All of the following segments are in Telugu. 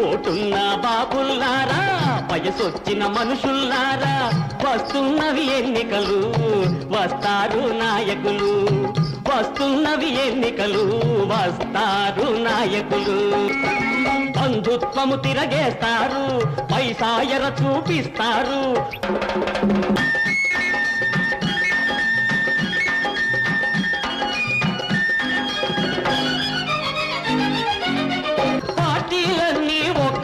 ఓటున్న బాబుల్లారా వయసొచ్చిన మనుషుల్లారా వస్తున్నవి ఎన్నికలు వస్తారు నాయకులు. వస్తున్నవి ఎన్నికలు వస్తారు నాయకులు. బంధుత్వము తిరగేస్తారు పైసాయర చూపిస్తారు.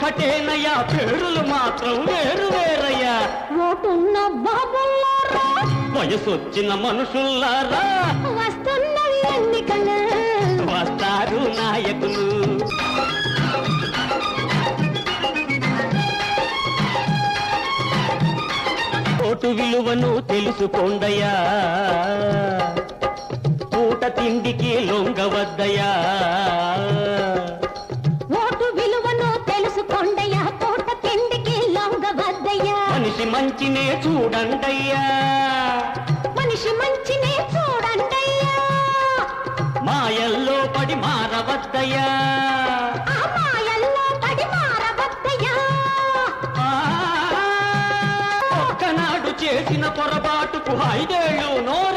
ఒక్కటేనయ్యా పేరులు మాత్రం వేరు వేరయ్యా. ఓటున్న బాబుల్లారా? వయసొచ్చిన మనుషుల్లారా? వస్తున్నవి ఎన్నికలు. వస్తారు నాయకులు. ఓటు విలువను తెలుసుకోండయ్యా. మనిషి మంచినే చూడండయ్యా. మనిషి మంచిని చూడండయ్యా. మాయల్లో పడి మారవద్దయ్యా. ఆ మాయల్లో పడి మారవద్దయ్యా. ఆ, ఒక్కనాడు చేసిన పొరపాటుకు ఐదేళ్ళు ఓ